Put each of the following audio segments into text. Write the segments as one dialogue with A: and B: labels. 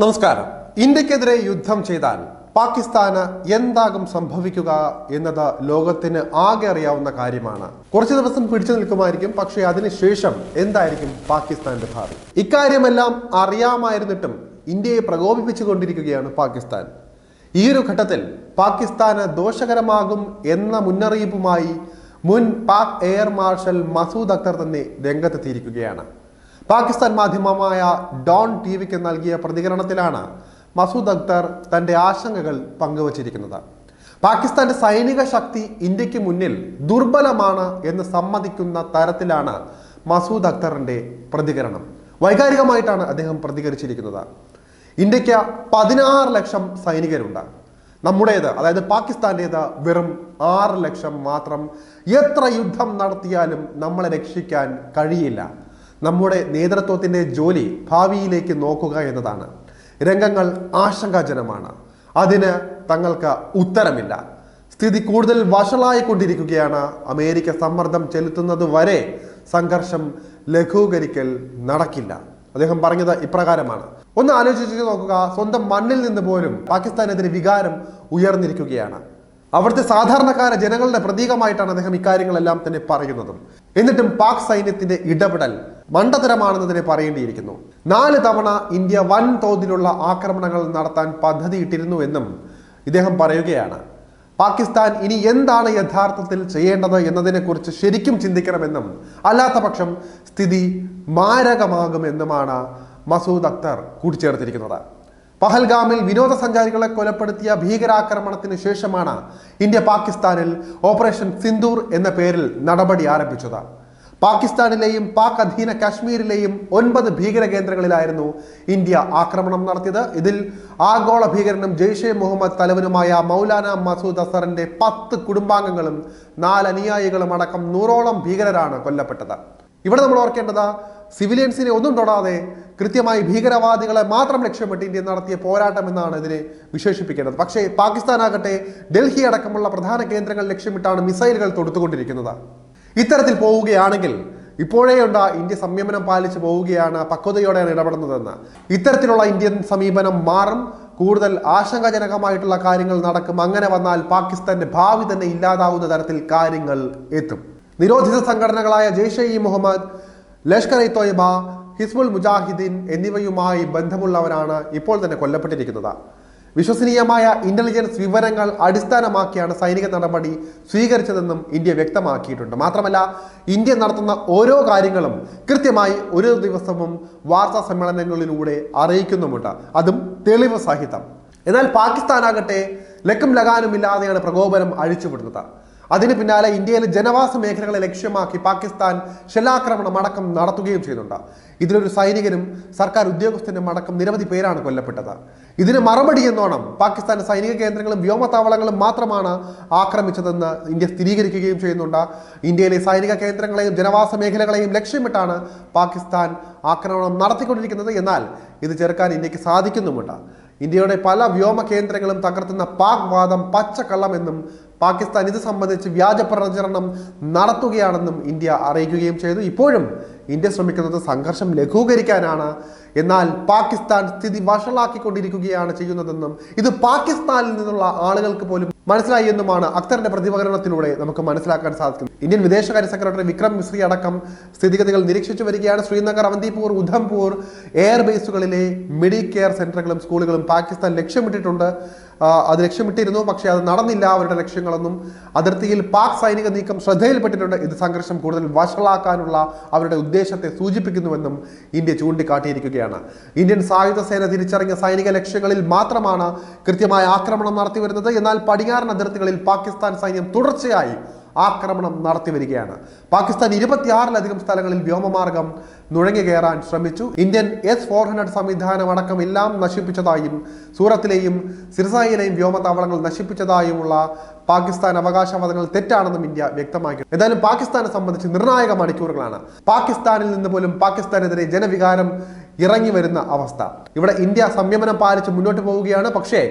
A: നമസ്കാരം. ഇന്ത്യക്കെതിരെ യുദ്ധം ചെയ്താൽ പാകിസ്ഥാന് എന്താകും സംഭവിക്കുക എന്നത് ലോകത്തിന് ആകെ അറിയാവുന്ന കാര്യമാണ്. കുറച്ചു ദിവസം പിടിച്ചു നിൽക്കുമായിരിക്കും പക്ഷേ അതിനുശേഷം എന്തായിരിക്കും പാകിസ്ഥാന്റെ ഭാവി? ഇക്കാര്യമെല്ലാം അറിയാമായിരുന്നിട്ടും ഇന്ത്യയെ പ്രകോപിപ്പിച്ചുകൊണ്ടിരിക്കുകയാണ് പാകിസ്ഥാൻ. ഈ ഒരു ഘട്ടത്തിൽ പാകിസ്ഥാന് ദോഷകരമാകും എന്ന മുന്നറിയിപ്പുമായി മുൻ പാക് എയർ മാർഷൽ മസൂദ് അക്തർ തന്നെ രംഗത്തെത്തിയിരിക്കുകയാണ്. പാകിസ്ഥാൻ മാധ്യമമായ ഡോൺ ടി വിക്ക് നൽകിയ പ്രതികരണത്തിലാണ് മസൂദ് അക്തർ തന്റെ ആശങ്കകൾ പങ്കുവച്ചിരിക്കുന്നത്. പാകിസ്ഥാന്റെ സൈനിക ശക്തി ഇന്ത്യയ്ക്ക് മുന്നിൽ ദുർബലമാണ് എന്ന് സമ്മതിക്കുന്ന തരത്തിലാണ് മസൂദ് അക്തറിന്റെ പ്രതികരണം. വൈകാരികമായിട്ടാണ് അദ്ദേഹം പ്രതികരിച്ചിരിക്കുന്നത്. ഇന്ത്യയ്ക്ക് പതിനാറ് ലക്ഷം സൈനികരുണ്ട്. നമ്മുടേത് അതായത് പാകിസ്ഥാന്റേത് വെറും ആറ് ലക്ഷം മാത്രം. എത്ര യുദ്ധം നടത്തിയാലും നമ്മളെ രക്ഷിക്കാൻ കഴിയില്ല. നമ്മുടെ നേതൃത്വത്തിന്റെ ജോലി ഭാവിയിലേക്ക് നോക്കുക എന്നതാണ്. രംഗങ്ങൾ ആശങ്കാജനമാണ്. അതിന് തങ്ങൾക്ക് ഉത്തരമില്ല. സ്ഥിതി കൂടുതൽ വഷളായിക്കൊണ്ടിരിക്കുകയാണ് അമേരിക്ക സമ്മർദ്ദം ചെലുത്തുന്നത് വരെ സംഘർഷം ലഘൂകരിക്കൽ നടക്കില്ല. അദ്ദേഹം പറഞ്ഞത് ഇപ്രകാരമാണ്. ഒന്ന് ആലോചിച്ച് നോക്കുക. സ്വന്തം മണ്ണിൽ നിന്ന് പോലും പാകിസ്ഥാനെതിരെ വികാരം ഉയർന്നിരിക്കുകയാണ്. അവിടുത്തെ സാധാരണക്കാര ജനങ്ങളുടെ പ്രതീകമായിട്ടാണ് അദ്ദേഹം ഇക്കാര്യങ്ങളെല്ലാം തന്നെ പറയുന്നതും. എന്നിട്ടും പാക് സൈന്യത്തിന്റെ ഇടപെടൽ മണ്ടതരമാണെന്നതിനെ പറയേണ്ടിയിരിക്കുന്നു. നാല് തവണ ഇന്ത്യ വൻ തോതിലുള്ള ആക്രമണങ്ങൾ നടത്താൻ പദ്ധതിയിട്ടിരുന്നു എന്നും ഇദ്ദേഹം പറയുകയാണ്. പാകിസ്ഥാൻ ഇനി എന്താണ് യഥാർത്ഥത്തിൽ ചെയ്യേണ്ടത് എന്നതിനെക്കുറിച്ച് ശരിക്കും ചിന്തിക്കണമെന്നും അല്ലാത്ത പക്ഷം സ്ഥിതി മാരകമാകുമെന്നുമാണ് മസൂദ് അക്തർ കൂട്ടിച്ചേർത്തിരിക്കുന്നത്. പഹൽഗാമിൽ വിനോദസഞ്ചാരികളെ കൊലപ്പെടുത്തിയ ഭീകരാക്രമണത്തിന് ശേഷമാണ് ഇന്ത്യ പാകിസ്ഥാനിൽ ഓപ്പറേഷൻ സിന്ദൂർ എന്ന പേരിൽ നടപടി ആരംഭിച്ചത്. പാകിസ്ഥാനിലെയും പാക് അധീന കാശ്മീരിലെയും ഒൻപത് ഭീകര കേന്ദ്രങ്ങളിലായിരുന്നു ഇന്ത്യ ആക്രമണം നടത്തിയത്. ഇതിൽ ആഗോള ഭീകരനും ജെയ്ഷെ മുഹമ്മദ് തലവനുമായ മൗലാന മസൂദ് അസറിന്റെ പത്ത് കുടുംബാംഗങ്ങളും നാല് അനുയായികളും അടക്കം നൂറോളം ഭീകരരാണ് കൊല്ലപ്പെട്ടത്. ഇവിടെ നമ്മൾ ഓർക്കേണ്ടത് സിവിലിയൻസിനെ ഒന്നും തൊടാതെ കൃത്യമായി ഭീകരവാദികളെ മാത്രം ലക്ഷ്യമിട്ട് ഇന്ത്യ നടത്തിയ പോരാട്ടം എന്നാണ് ഇതിനെ വിശേഷിപ്പിക്കേണ്ടത്. പക്ഷേ പാകിസ്ഥാനാകട്ടെ ഡൽഹി അടക്കമുള്ള പ്രധാന കേന്ദ്രങ്ങൾ ലക്ഷ്യമിട്ടാണ് മിസൈലുകൾ തൊടുത്തുകൊണ്ടിരിക്കുന്നത്. ഇത്തരത്തിൽ പോവുകയാണെങ്കിൽ ഇപ്പോഴേ ഉണ്ട് ഇന്ത്യ സംയമനം പാലിച്ചു പോവുകയാണ് പക്വതയോടെയാണ് ഇടപെടുന്നതെന്ന്. ഇത്തരത്തിലുള്ള ഇന്ത്യൻ സമീപനം മാറും കൂടുതൽ ആശങ്കാജനകമായിട്ടുള്ള കാര്യങ്ങൾ നടക്കും. അങ്ങനെ വന്നാൽ പാകിസ്ഥാന്റെ ഭാവി തന്നെ ഇല്ലാതാവുന്ന തരത്തിൽ കാര്യങ്ങൾ എത്തും. നിരോധിത സംഘടനകളായ ജെയ്ഷെ ഇ മുഹമ്മദ് ലഷ്കർ ഇ തോയ്ബ ഹിസ്ബുൾ മുജാഹിദ്ദീൻ എന്നിവയുമായി ബന്ധമുള്ളവരാണ് ഇപ്പോൾ തന്നെ കൊല്ലപ്പെട്ടിരിക്കുന്നത്. വിശ്വസനീയമായ ഇന്റലിജൻസ് വിവരങ്ങൾ അടിസ്ഥാനമാക്കിയാണ് സൈനിക നടപടി സ്വീകരിച്ചതെന്നും ഇന്ത്യ വ്യക്തമാക്കിയിട്ടുണ്ട്. മാത്രമല്ല ഇന്ത്യ നടത്തുന്ന ഓരോ കാര്യങ്ങളും കൃത്യമായി ഒരു ദിവസവും വാർത്താ സമ്മേളനങ്ങളിലൂടെ അറിയിക്കുന്നുമുണ്ട്. അതും തെളിവ് സഹിതം. എന്നാൽ പാകിസ്ഥാനാകട്ടെ ലക്കും ലഗാനുമില്ലാതെയാണ് പ്രകോപനം അഴിച്ചുവിടുന്നത്. അതിന് പിന്നാലെ ഇന്ത്യയിലെ ജനവാസ മേഖലകളെ ലക്ഷ്യമാക്കി പാകിസ്ഥാൻ ഷെല്ലാക്രമണം അടക്കം നടത്തുകയും ചെയ്യുന്നുണ്ട്. ഇതിലൊരു സൈനികനും സർക്കാർ ഉദ്യോഗസ്ഥനും അടക്കം നിരവധി പേരാണ് കൊല്ലപ്പെട്ടത്. ഇതിന് മറുപടി എന്നോണം പാകിസ്ഥാൻ സൈനിക കേന്ദ്രങ്ങളും വ്യോമത്താവളങ്ങളും മാത്രമാണ് ആക്രമിച്ചതെന്ന് ഇന്ത്യ സ്ഥിരീകരിക്കുകയും ചെയ്യുന്നുണ്ട്. ഇന്ത്യയിലെ സൈനിക കേന്ദ്രങ്ങളെയും ജനവാസ മേഖലകളെയും ലക്ഷ്യമിട്ടാണ് പാകിസ്ഥാൻ ആക്രമണം നടത്തിക്കൊണ്ടിരിക്കുന്നത്. എന്നാൽ ഇത് ചെറുക്കാൻ ഇന്ത്യയ്ക്ക് സാധിക്കുന്നുമുണ്ട്. ഇന്ത്യയുടെ പല വ്യോമ കേന്ദ്രങ്ങളും തകർത്തുന്ന പാക് വാദം പച്ചക്കള്ളമെന്നും പാകിസ്ഥാൻ ഇത് സംബന്ധിച്ച് വ്യാജ പ്രചരണം നടത്തുകയാണെന്നും ഇന്ത്യ അറിയിക്കുകയും ചെയ്തു. ഇപ്പോഴും ഇന്ത്യ ശ്രമിക്കുന്നത് സംഘർഷം ലഘൂകരിക്കാനാണ്. എന്നാൽ പാകിസ്ഥാൻ സ്ഥിതി വഷളാക്കിക്കൊണ്ടിരിക്കുകയാണ് ചെയ്യുന്നതെന്നും ഇത് പാകിസ്ഥാനിൽ നിന്നുള്ള ആളുകൾക്ക് പോലും മനസ്സിലായി എന്നുമാണ് അക്തറിന്റെ പ്രതികരണത്തിലൂടെ നമുക്ക് മനസ്സിലാക്കാൻ സാധിക്കും ഇന്ത്യൻ വിദേശകാര്യ സെക്രട്ടറി വിക്രം മിശ്രി അടക്കം സ്ഥിതിഗതികൾ നിരീക്ഷിച്ചു വരികയാണ്. ശ്രീനഗർ അവന്തിപൂർ ഉധംപൂർ എയർ ബേസുകളിലെ മെഡിക്കെയർ സെന്ററുകളും സ്കൂളുകളും പാകിസ്ഥാൻ ലക്ഷ്യമിട്ടിട്ടുണ്ട്. അത് ലക്ഷ്യമിട്ടിരുന്നു. പക്ഷേ അത് നടന്നില്ല. അവരുടെ ലക്ഷ്യങ്ങളൊന്നും അതിർത്തിയിൽ പാക് സൈനിക നീക്കം ശ്രദ്ധയിൽപ്പെട്ടിട്ടുണ്ട്. ഇത് സംഘർഷം കൂടുതൽ വഷളാക്കാനുള്ള അവരുടെ ഉദ്ദേശത്തെ സൂചിപ്പിക്കുന്നുവെന്നും ഇന്ത്യ ചൂണ്ടിക്കാട്ടിയിരിക്കുകയാണ്. ഇന്ത്യൻ സായുധ സേന തിരിച്ചറിഞ്ഞ സൈനിക ലക്ഷ്യങ്ങളിൽ മാത്രമാണ് കൃത്യമായ ആക്രമണം നടത്തി വരുന്നത് എന്നാൽ പടിഞ്ഞാറൻ അതിർത്തികളിൽ പാകിസ്ഥാൻ സൈന്യം തുടർച്ചയായി ആക്രമണം നടത്തി വരികയാണ്. പാകിസ്ഥാൻ ഇരുപത്തിയാറിലധികം സ്ഥലങ്ങളിൽ വ്യോമമാർഗം നുഴഞ്ഞു കയറാൻ ശ്രമിച്ചു. ഇന്ത്യൻ എസ് ഫോർ ഹൺഡ്രഡ് സംവിധാനം അടക്കം എല്ലാം നശിപ്പിച്ചതായും സൂറത്തിലെയും സിർസായിലെയും വ്യോമതാവളങ്ങൾ നശിപ്പിച്ചതായുമുള്ള പാകിസ്ഥാൻ അവകാശവാദങ്ങൾ തെറ്റാണെന്നും ഇന്ത്യ വ്യക്തമാക്കി. എന്തായാലും പാകിസ്ഥാനെ സംബന്ധിച്ച് നിർണായക മണിക്കൂറുകളാണ്. പാകിസ്ഥാനിൽ നിന്ന് പോലും പാകിസ്ഥാനെതിരെ ജനവികാരം ഇറങ്ങി വരുന്ന അവസ്ഥ. ഇവിടെ ഇന്ത്യ സംയമനം പാലിച്ച് മുന്നോട്ട് പോവുകയാണ്. പക്ഷേ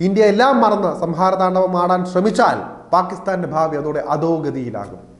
A: ഇന്ത്യ എല്ലാം മറന്ന് സംഹാരതാണ്ഡവം ആടാൻ ശ്രമിച്ചാൽ പാകിസ്ഥാന്റെ ഭാവി അതോടെ അധോഗതിയിലാകും.